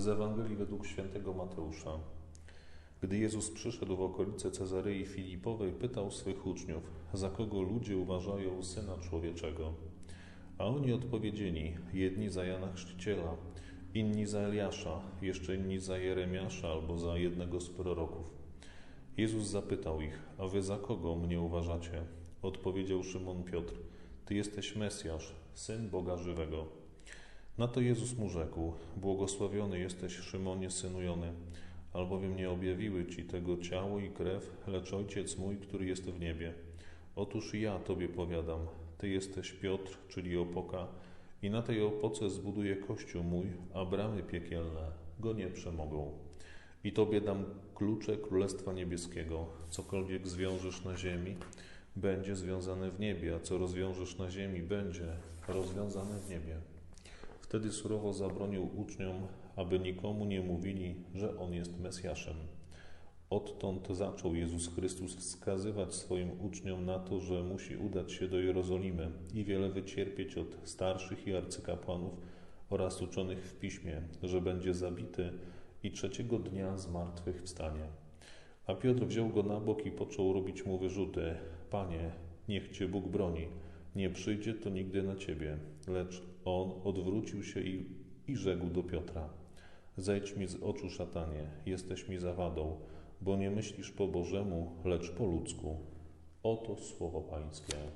Z Ewangelii według świętego Mateusza. Gdy Jezus przyszedł w okolice Cezarei Filipowej, pytał swych uczniów, za kogo ludzie uważają Syna Człowieczego. A oni odpowiedzieli, jedni za Jana Chrzciciela, inni za Eliasza, jeszcze inni za Jeremiasza albo za jednego z proroków. Jezus zapytał ich, a wy za kogo mnie uważacie? Odpowiedział Szymon Piotr, ty jesteś Mesjasz, Syn Boga Żywego. Na to Jezus mu rzekł, błogosławiony jesteś Szymonie, synu Jony, albowiem nie objawiły ci tego ciało i krew, lecz Ojciec mój, który jest w niebie. Otóż ja tobie powiadam, ty jesteś Piotr, czyli opoka, i na tej opoce zbuduję kościół mój, a bramy piekielne go nie przemogą. I tobie dam klucze Królestwa Niebieskiego. Cokolwiek zwiążesz na ziemi, będzie związane w niebie, a co rozwiążesz na ziemi, będzie rozwiązane w niebie. Wtedy surowo zabronił uczniom, aby nikomu nie mówili, że on jest Mesjaszem. Odtąd zaczął Jezus Chrystus wskazywać swoim uczniom na to, że musi udać się do Jerozolimy i wiele wycierpieć od starszych i arcykapłanów oraz uczonych w piśmie, że będzie zabity i trzeciego dnia z martwych wstanie. A Piotr wziął go na bok i począł robić mu wyrzuty. Panie, niech Cię Bóg broni. Nie przyjdzie to nigdy na Ciebie. Lecz on odwrócił się i, i rzekł do Piotra. Zejdź mi z oczu, szatanie, jesteś mi zawadą, bo nie myślisz po Bożemu, lecz po ludzku. Oto słowo Pańskie.